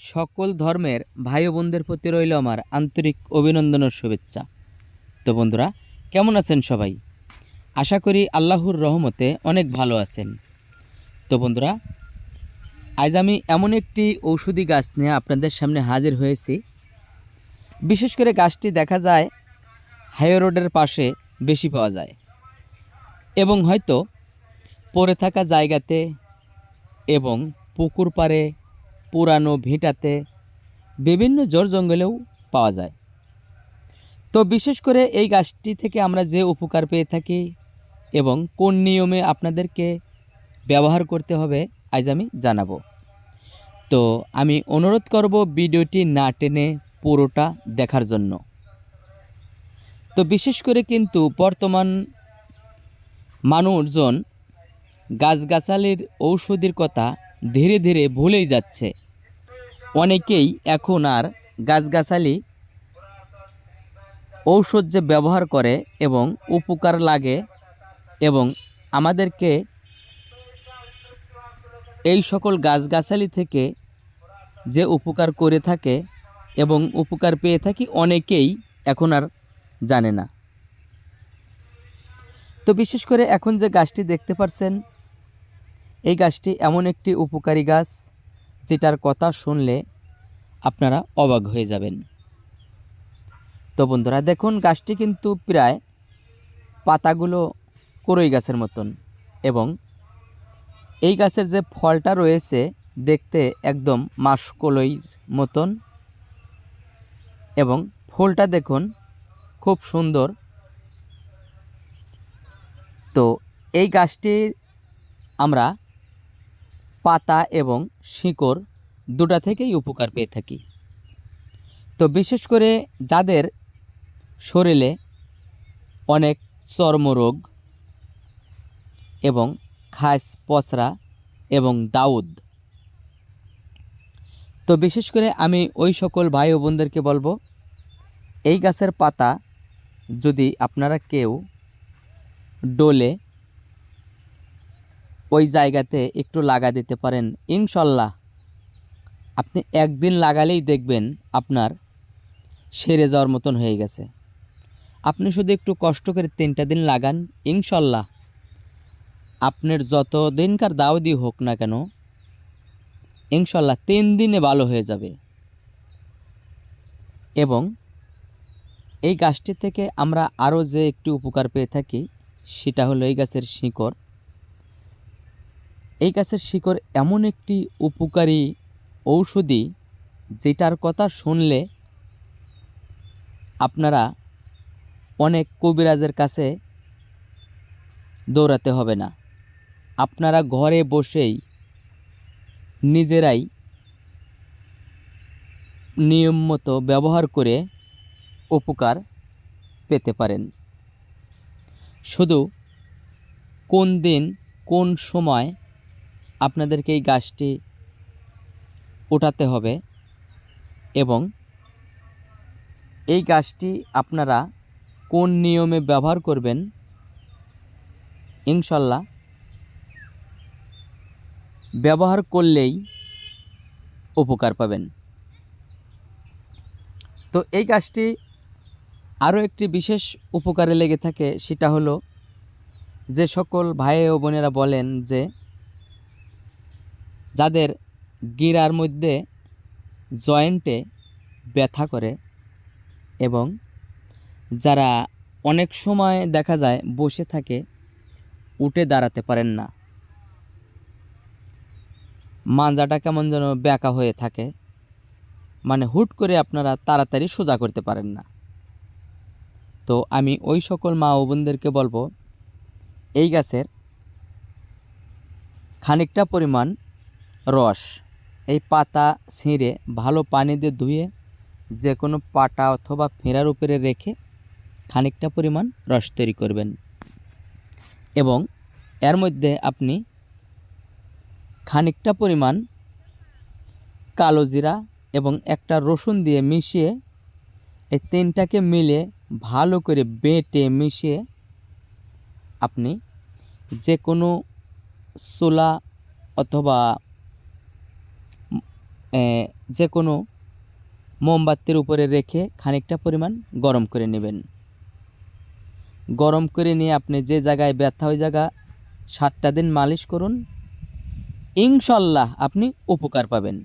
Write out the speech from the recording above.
সকল ধর্মের ভাই বোনদের প্রতি রইল আমার আন্তরিক অভিনন্দন ও শুভেচ্ছা। তো বন্ধুরা, কেমন আছেন সবাই? আশা করি আল্লাহর রহমতে অনেক ভালো আছেন। তো বন্ধুরা, আজ আমি এমন একটি ঔষধি গাছ নিয়ে আপনাদের সামনে হাজির হয়েছি। বিশেষ করে গাছটি দেখা যায় হাইওয়ে রোডের পাশে বেশি পাওয়া যায় এবং হয়তো পড়ে থাকা জায়গাতে এবং পুকুর পাড়ে পুরানো ভিটাতে বিভিন্ন জোর জঙ্গলেও পাওয়া যায়। তো বিশেষ করে এই গাছটি থেকে আমরা যে উপকার পেয়ে থাকি এবং কোন নিয়মে আপনাদেরকে ব্যবহার করতে হবে, আজ আমি জানাব। তো আমি অনুরোধ করব ভিডিওটি না টেনে পুরোটা দেখার জন্য। তো বিশেষ করে কিন্তু বর্তমান মানুষজন গাছগাছালির ঔষধির কথা ধীরে ধীরে ভুলেই যাচ্ছে। অনেকেই এখন আর গাছগাছালি ঔষধ যে ব্যবহার করে এবং উপকার লাগে এবং আমাদেরকে এই সকল গাছগাছালি থেকে যে উপকার করে থাকে এবং উপকার পেয়ে থাকি অনেকেই এখন আর জানে না। তো বিশেষ করে এখন যে গাছটি দেখতে পারছেন, এই গাছটি এমন একটি উপকারী গাছ। যেটার কথা শুনলে আপনারা অবাক হয়ে যাবেন। তো বন্ধুরা, দেখুন, গাছটি কিন্তু প্রায় পাতাগুলো করই গাছের মতন এবং এই গাছের যে ফলটা রয়েছে দেখতে একদম মাসকলইর মতন এবং ফুলটা দেখুন, খুব সুন্দর। তো এই গাছটির আমরা পাতা এবং শিকড় দুটা থেকেই উপকার পেয়ে থাকি। তো বিশেষ করে যাদের শরীরে অনেক চর্মরোগ এবং খাস পচরা এবং দাউদ। তো বিশেষ করে আমি ওই সকল ভাই বোনদেরকে বলব, এই গাছের পাতা যদি আপনারা কেউ ডোলে ওই জায়গাতে একটু লাগা দিতে পারেন। ইনশাল্লাহ। আপনি একদিন লাগালেই দেখবেন আপনার সেরে যাওয়ার মতন হয়ে গেছে। আপনি শুধু একটু কষ্ট করে তিনটা দিন লাগান, ইনশাল্লাহ। আপনার যত দিনকার দাওদি হোক না কেন, ইনশাল্লাহ তিন দিনে ভালো হয়ে যাবে। এবং এই গাছটি থেকে আমরা আরও যে একটি উপকার পেয়ে থাকি, সেটা হলো এই গাছের শিকড়। এই গাছের শিকড় এমন একটি উপকারী ঔষধি যেটার কথা শুনলে আপনারা অনেক কবিরাজের কাছে দৌড়াতে হবে না। আপনারা ঘরে বসেই নিজেরাই নিয়ম মতো ব্যবহার করে উপকার পেতে পারেন। শুধু কোন দিন কোন সময় আপনাদেরকে এই গাছটি ওঠাতে হবে এবং এই গাছটি আপনারা কোন নিয়মে ব্যবহার করবেন ইনশাল্লাহ ব্যবহার করলেই উপকার পাবেন। তো এই গাছটি আরও একটি বিশেষ উপকারে লেগে থাকে, সেটা হলো যে সকল ভাই ও বোনেরা বলেন যে যাদের গিরার মধ্যে জয়েন্টে ব্যথা করে এবং যারা অনেক সময় দেখা যায় বসে থাকে, উঠে দাঁড়াতে পারেন না। মাঞ্জাটা কেমন যেন ব্যাকা হয়ে থাকে। মানে হুট করে আপনারা তাড়াতাড়ি সোজা করতে পারেন না। তো আমি ওই সকল মা ও বোনদেরকে বলব, এই গাছের খানিকটা পরিমাণ রস। এই পাতা ছিঁড়ে ভালো পানি দিয়ে ধুয়ে যে কোনো পাটা অথবা ফেরার উপরে রেখে খানিকটা পরিমাণ রস তৈরি করবেন। এবং এর মধ্যে আপনি খানিকটা পরিমাণ কালো জিরা এবং একটা রসুন দিয়ে মিশিয়ে এই তিনটাকে মিলে ভালো করে বেটে মিশিয়ে আপনি যে কোনো চুলা অথবা যে কোনো মোমবাতির উপরে রেখে খানিকটা পরিমাণ গরম করে নেবেন। গরম করে নিয়ে আপনি যে জায়গায় ব্যথা, ওই জায়গা সাতটা দিন মালিশ করুন। ইনশাল্লাহ আপনি উপকার পাবেন।